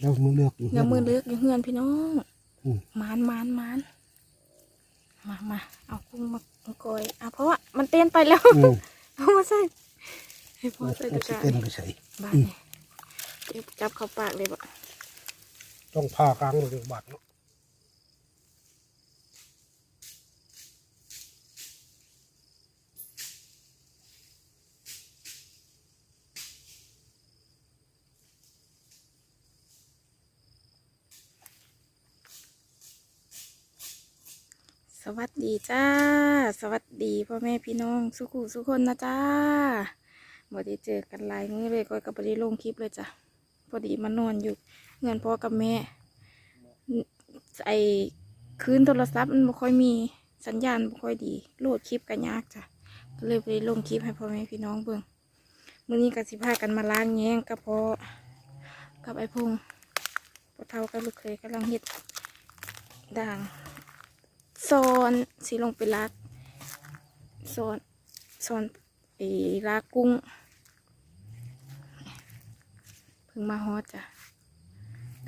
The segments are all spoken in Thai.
แล้วมือเลือกอยู่เดี๋ยวมือเลือกอยู่เฮือนพี่น้องอืมมานมานมานมามาเอากุ้งมาโกยอะเพราะว่ามันเต้นไปแล้วอืมเอามาใส่ให้พ่อใส่มัตะนกสิร้าเต้นไปใส่บ้านนี่เดี๋ยวจับเข้าปากเลยบ่ต้องผ่ากลางเลยบาดเนาะ วัสดีจ้า สวัสดีพ่อแม่พี่น้องสุขุสุคนนะจ้าบ่ได้เจอกันหลายมื้อเลยก็กับ่ได้ลงคลิปเลยจ้ะพอดีมานอนอยู่เงินพ่อกับแม่ไอคืนโทรศัพท์มันบ่ค่อยมีสัญญาณบ่ค่อยดีโหลดคลิปกันยากจ้ะก็เลยไปลงคลิปให้พ่อแม่พี่น้องเบิ่งมื้อนี้ก็สิพากันมาล้างแยงกับพ่อกับไอพงพ่อเฒ่ากับลูกเคยกำลังเฮ็ดด่าง ซอนสิลงไปลักซอนซอนไอ้ลากกุ้งเพิ่งมาฮอดจ้ะ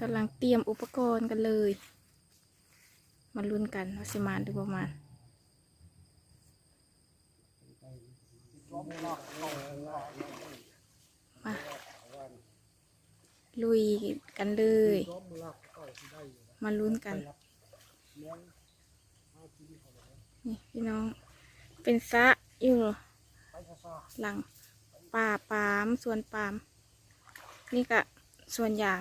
กำลังเตรียมอุปกรณ์กันเลย มาลุ้นกันว่าสิมานหรือประมาณมาลุยกันเลย มาลุ้นกัน นี่พี่น้อง เป็นสะอยู่หลังป่าปามสวนปาม นี่ก็ส่วนยาง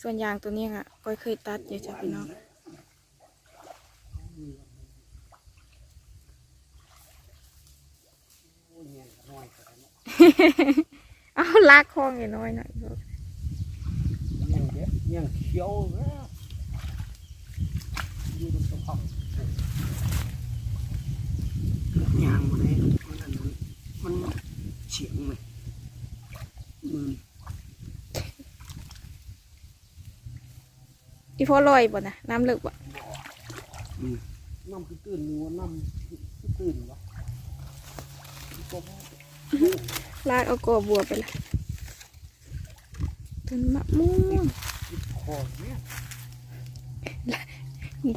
ส่วนยางตัวนี้ค่ะก้อยเคยตัดอยู่จ้ะพี่น้องเอาลากคองอย่างน้อยหน่อยเถอะยังเด็ดยังเขียวแล้วอยู่บนสะพาน ยางมันเลยมันอันนั้นมันเฉียงไหมมืออีพอลอยบ่นะน้ำลึกบ่อืมน้ำคือตื่นนัวน้ำคือตื่นวะกบลากเอากอบัวไปละต้นมะม่วงคอเนี่ย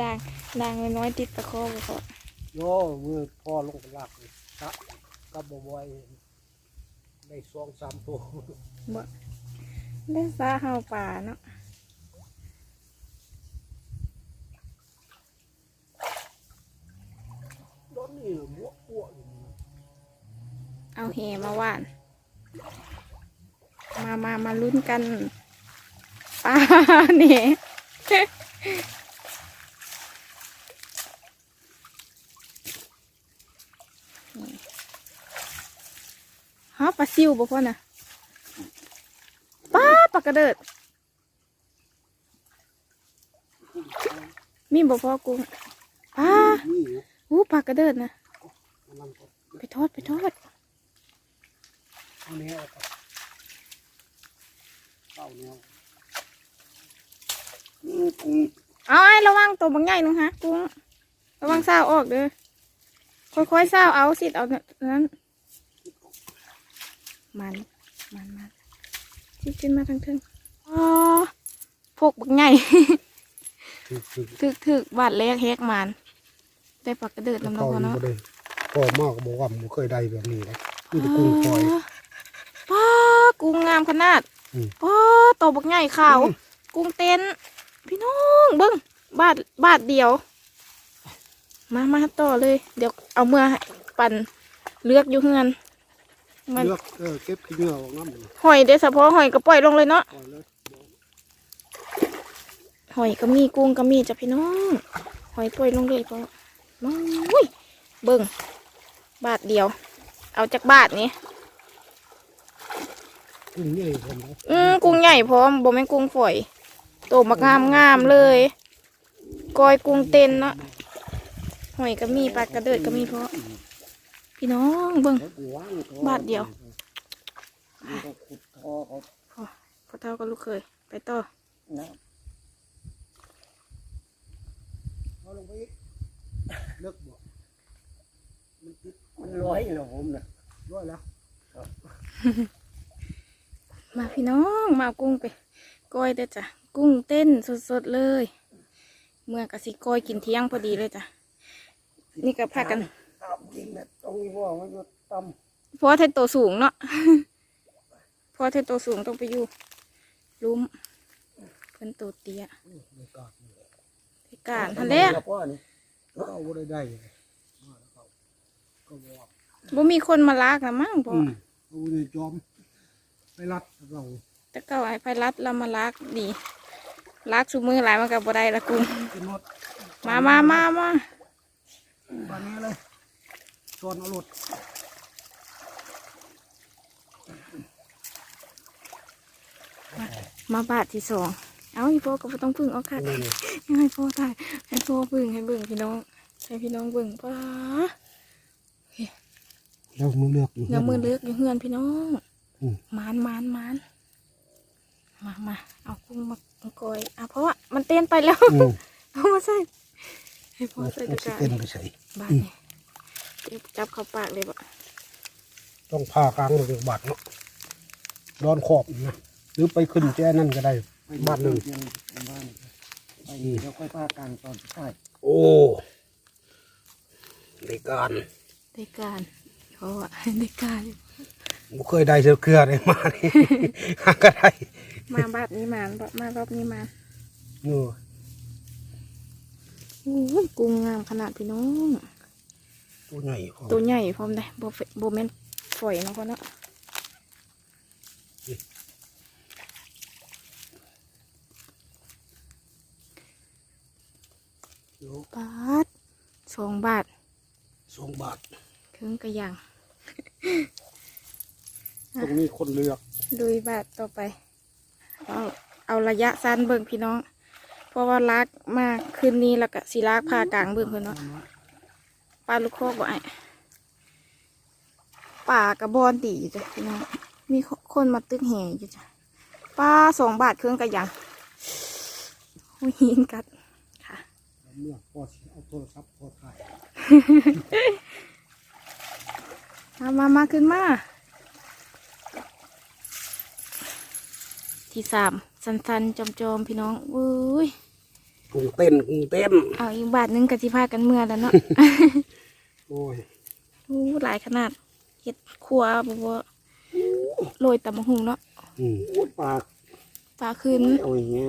ด่างด่างน้อยๆติดตะคอบ่พอ โยมือพ่อลงไปลากเลยกะกับบอยได้สองสามตัวบ่ได้ซาเฮาป่าเนาะตอนนี้บวกบวกอยู่นี่เอาแหมาว่าน มามามาลุ้นกันปลาเนี่ย ฮะปลาซิวบ่พ่อน่ะป้าปลากระเดิด มีบ่พ่อกุ้งป้าอู้ปลากระเดิดนะไปทอดไปทอดเอาแนวออกก่อนเข้าแนวอืมกุ้งเอาไอ้ระวังตัวบางใหญ่นึงฮะกุ้งระวังเศร้าออกเด้อค่อยๆเศร้าเอาสิเอานั้น มันมันมันชิขึ้นมาทั้งทึงอ๋อพวกบางใหญ่คือคือถึกถึกบาดแรกแฮกมันได้ปลากกระเดิดแต่น้ำก่เราอนเนาะบ่ได้พ่อมากบอกว่าผมเคยได้แบบนี้เลยนี่แต่กุ้งปล่อยป้ากุ้งงามขนาดอืมป้าตัวบักใหญ่ขาว กุ้งเต้นพี่น้องเบิ้งบาทบาทเดียว มามาต่อเลย เดี๋ยวเอาเมื่อให้ปั่นเลือกอยู่เฮือน มันเลือกเออเก็บขี้เหงื่อออกน้ำมันหอยเดยวเฉพาะหอยก็ปล่อยลงเลยเนาะปล่อยเลยหอยก็มีกุ้งก็มีจ้ะพี่น้องหอยปล่อยลงเลยเพราะน้อยเบิ้งบาทเดียว เอาจากบาทนี้กุ้งใหญ่ผมนะอืมกุ้งใหญ่พร้อมบ่แม่นกุ้งฝอยโตมากงามงามๆเลย กอยกุ้งเต้นเนาะหอยก็มีปลากระเดิดก็มีเพราะ พี่น้องเบิ่งเขาวางตัวบาทเดียวมันก็ขุดท่อเขาพอเท่าก็ลูกเคย ไปต่อนะเอาลงไปอีกเลิกบ่มันติดมันร้อยเหรอผมนะร้อยแล้วมาพี่น้องมาเอากุ้งไปก้อยได้อจ้ะกุ้งเต้นสดๆเลย เมื่อกะสิก้อยกินเที่ยงพอดีเลยจ้ะนี่ก็พากัน ครับจริงนะตรงนี้ว่ามันจะต่ำเพราะว่าเทนตัวสูงเนาะ เพราะว่าเทนตัวสูงต้องไปอยู่ลุ้มเพิ่นตัวเตี้ยไม่กล้าเลยพิการทันแล้แล้วก็นี่ก็เอาได้ได้เลยมาแล้วเขาก็บอกบ่มีคนมาลากนะมั้งพออือมเอาเนี่ยจอมไปรัดเราแต่เก้าไอ้ไพรัดเรามาลากดีลากสุมือหลายมันกับบ่ได้ละกุ้งเป็นรถมามามามาบ้านนี้เลย ชวนเอารถมาบาทที่สองเอาอีพ่อก็บ่ต้องพึ่งเอาค่ะนี่นี่ให้พ่อถ่ายให้พ่อเบิ่งให้เบิ่งพี่น้องให้พี่น้องเบิ่งป้าแล้วมือเลือกอยู่เดี๋ยวมือเลือกอยู่เฮือนพี่น้องอืมมานมานมานมามาเอากุ้งมากอยอะเพราะว่ามันเต้นไปแล้วอืมเอามาใส่ให้พ่อใส่ตะกร้าเต้นไปใส่บ้านนี่เดี๋ยว จับเข้าปากเลยบ่ต้องผ่ากลางหรือบาดเนาะดอนขอบนะหรือไปขึ้นแจ้นั่นก็ได้บาทหนึ่งบ้านไปนี่แล้วค่อยพากลางตอนสุดท้ายโอ้ในการได้การเขาอะได้การบ่เคยได้เสือเครือเลยมานี่หาก็ได้มาบาดนี้มานบ่มารอบนี้มานเนูโอ้ยกุ้งงามขนาดพี่น้อง ตัวใหญ่พอตัวใหญ่พร้อมได้บ่เฟบ่แม่นฝอยเนาะพ่อเนาะบาทสองบาทสองบาทครึ่งกระยังตรงนี้คนเลือกลุยบาทต่อไป เอาเอาระยะสั้นเบิ่งพี่น้อง เพราะว่าลากมากคืนนี้แล้วก็สีลากผ่ากลางเบิ่งเพิ่นเนาะ ปลาลูกโคกบ่ไอ้ป่ากระบอนตีอยู่จ้ะพี่น้องมีคนมาตึกแห่อยู่จ้ะปลาสองบาทเครื่องกระยังหูหินกัดค่ะเมื่อพอสิเอาโทรศัพท์พอถ่ายมามามาขึ้นมา ที่สามสันๆจอมๆพี่น้องอุ้ย กุ้งเต้นกุ้งเต้นเอาอีกบาทหนึงกะทิพากันเมื่อแล้วเนาะ โอ้ยอู้หลายขนาดเฮ็ดครัวบ่บ่โรยตำบักหุงเนาะอืมปากปลาขึ้นเอาอย่างเงี้ย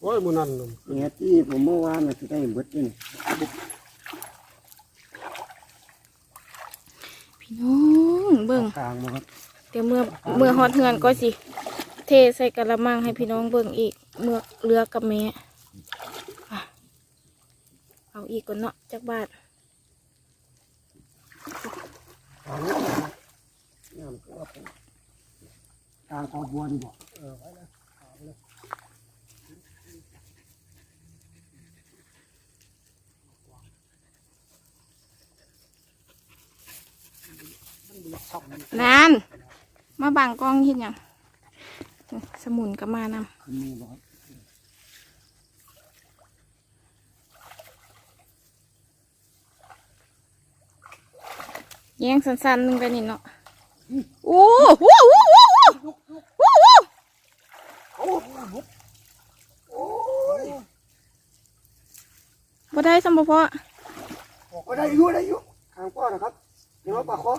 โอ้ยมือนั่นน่ะเงี้ยที่ผมเมื่อวานน่ะจะได้เบิดนี่พี่น้องเบิ่ง กลางมาครับเดี๋ยวเมื่อเมื่อฮอดเฮือนก็สิ เทใส่กระมังให้พี่น้องเบิ่งอีกเมื่อเรือกับแม่อะ เอาอีกก่อนเนาะจักบาทกลางนี่นะน้ำก็ว่านกลางคอบัวนี่บอกเออไว้แล้วเอานานมาบังกล้องเห็นยังสมุนก็มานำ ขึ้นนี่บอกครับ แย่งสั้นๆหนึงไปนี่เนาะโอ้โหโอ้โหโอ้โหโอ้โหโอ้บุดโอ้ยบ่ได้สมบูรณ์ก็ได้อยู่ได้อยู่ทางพ่อนะครับเดี๋ยวปากคอ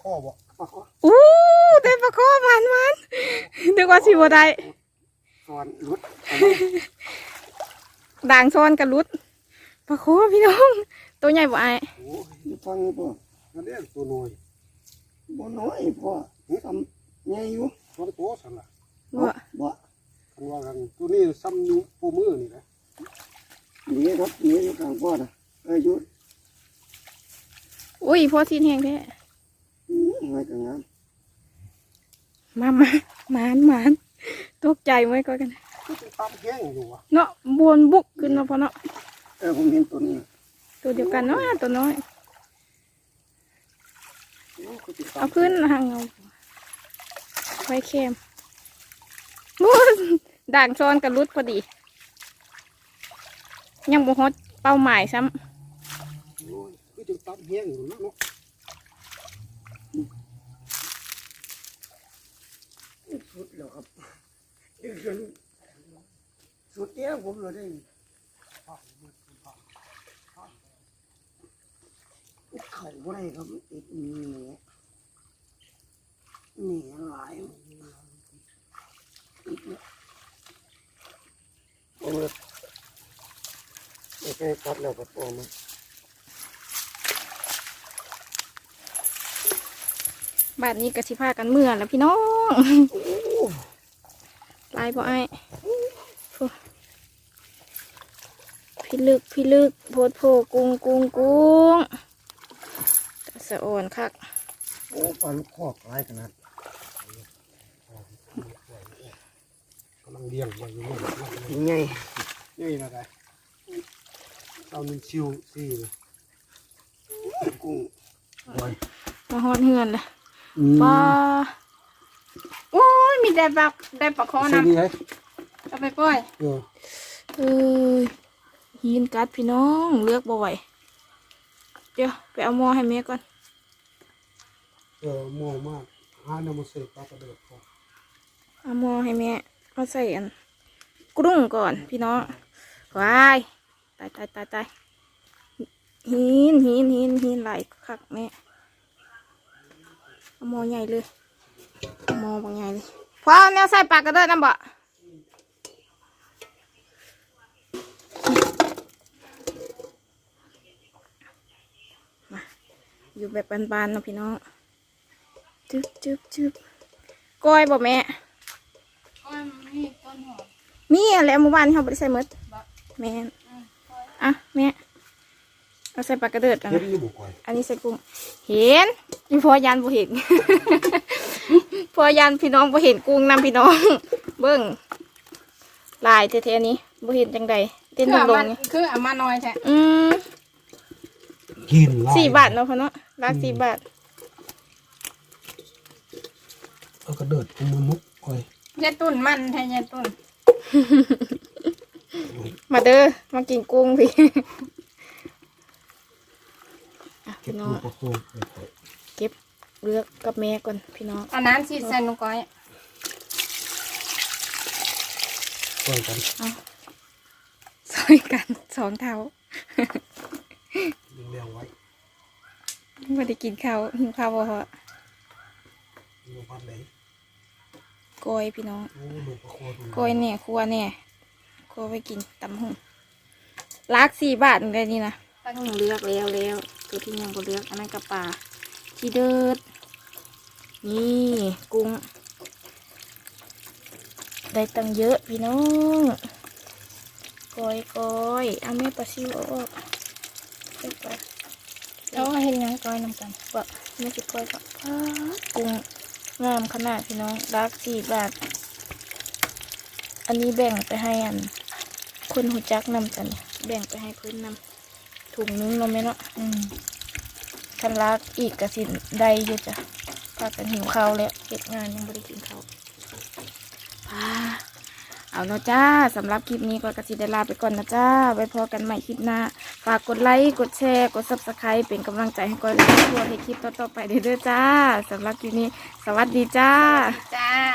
ข้อบ่ปากคออู้ได้ปลาคอมันมันนึกว่าสิบ่ได้สอนรุดด่างซ้อนกับรุดปลาคอพี่น้อง ตัวใหญ่บ่ไอายโอ้ยอยู่ฟังนี่พ่อ นั่นเองตัวน้อยบ่น้อยพ่อทำใหญ่อยู่สองตัวสั่นล่ะบ่บ่คันว่ากันตัวนี้ซ้ำนิ้วโป้มือนี่นะนี่ครับนี่อยู่ทางพ่อนะอายุอุ้ยพอสิ้นแห้งแท้อืมไว้กับงานมามาหมานหมานตกใจไว้ก่อนกันก็จะตามแห้งอยู่วะเนาะบวนบุกขึ้นมาพอเนาะเออผมเห็นตัวนี้ตัวเดียวกันเนาะตัวน้อยโอ้คือติดตา เอาขึ้นห่างเอาไว้เค็มบูนด่างซ้อนกับรุดพอดี ยังบ่ฮอดเป้าหมายซ้โอ้ยก็จะตามแห้งอยู่นะเนาะสุดแล้วครับเดี๋ยวฉันสุดเดียวผมเลยได้ เขาบ่ได้ครับติดเหนี่นี่หลายติดเนี่ยผมเลยไม่ใช่ตัดแล้วก็ปอมันบ้านนี้กระสิพากันเมื่อแล้วพี่น้องลายบ่ไอพี่ลึกพี่ลึกโพดโพกุ้งกุ้งกุ้งตะ สะอ่อนคักโอ้ปลาลูกคอกหลายขนาดกำลังเลี้ยงไว้อยู่นี่ใหญ่นี่นะไงเอาหนึ่งชิวสี่เลยกุ้งมาฮอดเฮือนเลยปลาโอ้ยมีได้บักได้ปลาคอใช่นะดีไหมเอาไปปล่อยเออเอ้ยหินกัดพี่น้องเลือกบ่ไหวเดี๋ยวไปเอาหม้อให้แม่ก่อน เออมองมากหานวมาเสกปลากระเดิดก่อนเอาหมอให้แม่มาใส่อันกรุ้งก่อนพี่น้องว้ายตายตายตายตายหินหินหินหินไหลคักแม่เอาหมอใหญ่เลยเอาหมอบางใหญ่เลยพอเอาแนวใส่ปลากระเดิดน้ำบ่มาอยู่แบบบานๆเนาะพี่น้อง จึ๊บจึ๊บจึ๊บก้อยบ่แม่มีอะไรเมื่อวานเขาบริใส่หมดแม่นอะแม่เอาใส่ปลากระเดิดกันเห็นนะอยู่บุกไก่อันนี้ใส่กุ้งเห็นมีพอยันบ่เห็น พอยันพี่น้องบ่เห็นกุ้งนำพี่น้อง เบิ้งลายเท่ๆนี้บ่เห็นจังใดเต้นคือลงๆนี่คือเอามาน้อยแท้อืม กินหลยสี่บาทเนาะพ่อเนาะรักสี่บาท เอากระเดิดเอามือมุกไก่ยายตุ่นมันแท้ยายตุ่นมาเด้อมากินกุ้งพี่อะเก็บพี่น้อลูงกประโคมไปก่อนเก็บเลือกกับแม่ก่อนพี่น้องเอาน้ำฉีดใส่หนุก้อยก่อนกันซอยกันสองเท้าเลี้ยงไว้ไม่ได้กินข้าวหิวข้าวบ่พอลูกพัดไหน กอยพี่น้องโอ้ลูกประโคมกอยเนี่ยครัวเนี่ยครัวไปกินตำหุ่งลักสี่บาทเลยนี่นะตั้งหนึ่งเลือกแล้วแล้วตัวที่ยังก็เลือกอันนั้นกระปลาที่เดิดนี่กุ้ง ได้ตังเยอะพี่น้องกอยกอยเอาแม่ปลาซิวเอาออกไปไปเอาเห็นหยังก้อยน้ำกันปะไม่สิกอยปะป๊าดกุ้ง งามขนาดพี่น้องรักสี่บาท อันนี้แบ่งไปให้อัน คนหูจักนำกันแบ่งไปให้เพื่อนนำถุงนึงเนาะแม่เนาะอืมคันรักอีกกระสินได้อยู่จ้ะพากันหิวข้าวแล้วเก็บงานยังไม่ได้กินข้าวอ่าเอาเนาะจ้าสำหรับคลิปนี้ก็กระสิได้ลาไปก่อนนะจ้าไว้พอกันใหม่คลิปหน้า ฝากกดไลค์ กดแชร์ กด subscribe เป็นกำลังใจให้ก้อยและครอบครัวในคลิปต่อๆไปเด้อจ้าสำหรับคลิปนี้ สวัสดีจ้า จ้า